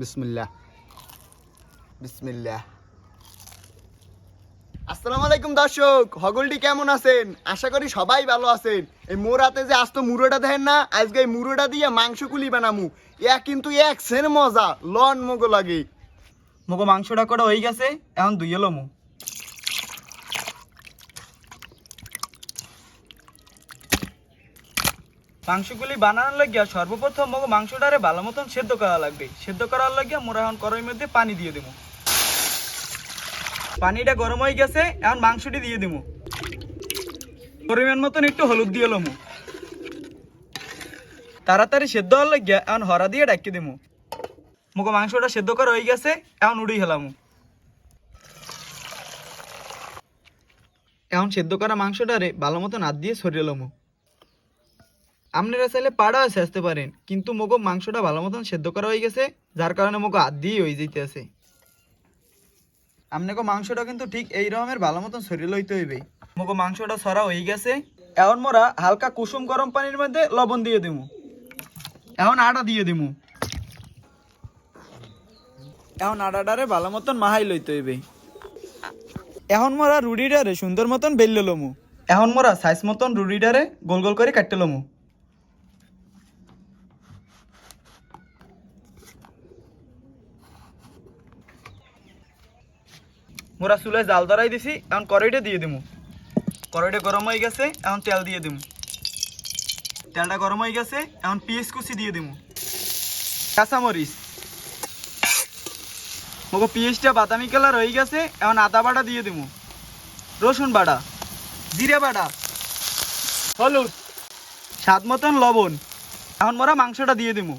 বিসমিল্লাহ। বিসমিল্লাহ। আসসালামু আলাইকুম দর্শক হগলটি কেমন আছেন? আশা করি সবাই ভালো আছেন। এই মোর হাতে যে আস্ত মুড়োটা দেখেন না, আজকে এই মুড়োটা দিয়ে মাংস কুলি বানামু। ইয়া কিন্তু এক সেন মজা, লন মগো লাগে। মগো মাংসটা করা হয়ে গেছে, এখন দুই এলো মাংসগুলি বানানোর লাগিয়া সর্বপ্রথম মগো মাংসটারে ভালো মতন সেদ্ধ করা লাগবে। সেদ্ধ করার লাগিয়া মোরা এখন কড়াইয়ের মধ্যে পানি দিয়ে দেবো পানিটা গরম হয়ে গেছে, এখন মাংসটি দিয়ে দেবো পরিমাণ মতন একটু হলুদ দিয়ে এলো তাড়াতাড়ি সেদ্ধ হওয়ার লাগিয়া এখন হরা দিয়ে ডাকি দেবো মুখো মাংসটা সেদ্ধ করা হয়ে গেছে, এখন উড়ি খেলাম এখন সেদ্ধ করা মাংসটারে ভালো মতন হাত দিয়ে সরিয়ে এলাম আপনারা চাইলে পাড়াও আসতে পারেন। কিন্তু মগো মাংসটা ভালো মতন সেদ্ধ করা হয়ে গেছে, যার কারণে মগো দিয়ে হয়ে যেতে আছে। আপনাকে মাংসটা কিন্তু ঠিক এই রকমের ভালো মতন সরিয়ে লইতে হইবে মগো মাংসটা সরা হয়ে গেছে। এখন মোরা হালকা কুসুম গরম পানির মধ্যে লবণ দিয়ে দেবো এখন আটা দিয়ে দিমু। এখন আটাটারে ভালো মতন মাহাই লইতে হইবে এখন মোরা রুটিটারে সুন্দর মতন বেললে লমু। এখন মোরা সাইজ মতন রুটিটারে গোল গোল করে কাটতে লমু। মোরা চুলে জাল ধরাই দিছি, এখন কড়াইটা দিয়ে দিমু। কড়াইটা গরম হয়ে গেছে, এখন তেল দিয়ে দিমু। তেলটা গরম হয়ে গেছে, এখন পিঁয়াজ কুচি দিয়ে দিমু। কাঁচামরিচ। মগো, পিঁয়াজটা বাদামি কালার হয়ে গেছে, এখন আদা বাটা দিয়ে দিমু। রসুন বাটা, জিরে বাটা, হলুদ, স্বাদ মতন লবণ। এখন মোরা মাংসটা দিয়ে দিমু।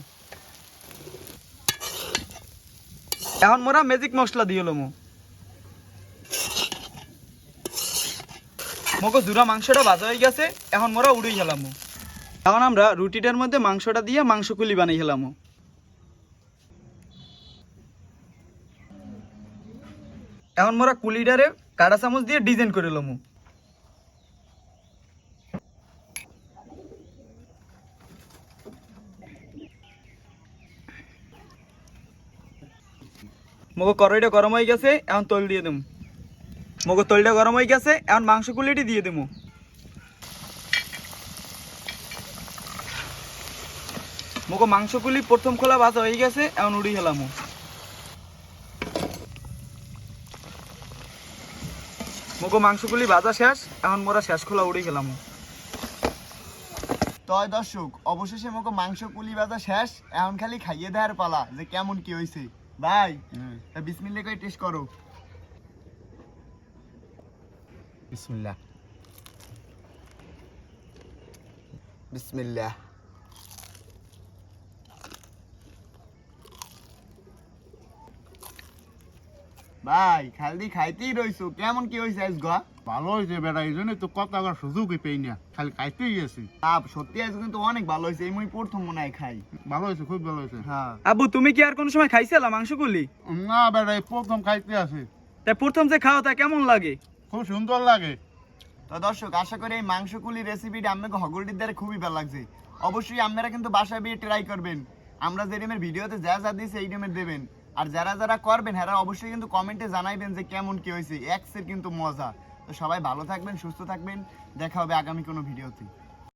এখন মোরা ম্যাজিক মশলা দিয়ে লমু। মগো জুরা মাংসটা ভাজা হয়ে গেছে, এখন মোরা উড়েই খেলামু এখন আমরা রুটিটার মধ্যে মাংসটা দিয়ে মাংস কুলি বানিয়ে খেলামু এখন মোরা কুলিডারে কাটা চামচ দিয়ে ডিজাইন করে লমু। মগো কড়াইটা গরম হয়ে গেছে, এখন তৈল দিয়ে দেবো মগো তৈলটা গরম হয়ে গেছে এখন মাংস কুলিটি দিয়ে দেবো। মগো মাংস কুলি প্রথম খোলা ভাজা হয়ে গেছে এখন উড়ি হেলামু। মগো মাংসগুলি ভাজা শেষ এখন মোরা শেষ খোলা উড়ে গেলাম তয় দর্শক অবশেষে মগো মাংস কুলি বাজা শেষ এখন খালি খাইয়ে দেওয়ার পালা যে কেমন কি হয়েছে ভাই তা বিসমিল্লাহ করে টেস্ট করো। বিসমিল্লাহ। বিসমিল্লাহ। ভাই খালি খাইতেই রইছো। কেমন কি হয়েছে আজ গা? ভালো হয়েছে বেটা এই জন্য তো কথা আবার সুযোগই পেই না। খালি খাইতেই গেছি আপ সত্যি আজ কিন্তু অনেক ভালো হয়েছে এই মই প্রথম মনে হয় খাই। ভালো হয়েছে খুব ভালো হয়েছে হ্যাঁ। আবু তুমি কি আর কোন সময় খাইছিলা মাংসগুলি না বেটা এই প্রথম খাইতে আছে তাই প্রথম যে খাওয়া তা কেমন লাগে? খুব সুন্দর লাগে। তো দর্শক, আশা করি এই মাংসকুলি রেসিপিটা আপনাকে হগলটির দ্বারা খুবই ভালো লাগছে। অবশ্যই আপনারা কিন্তু বাসায় বিয়ে ট্রাই করবেন। আমরা যে ডিমের ভিডিওতে যা যা দিয়েছি এই ডিমের দেবেন। আর যারা যারা করবেন হ্যাঁ অবশ্যই কিন্তু কমেন্টে জানাইবেন যে কেমন কি হয়েছে। এক্সের কিন্তু মজা। তো সবাই ভালো থাকবেন, সুস্থ থাকবেন। দেখা হবে আগামী কোনো ভিডিওতে।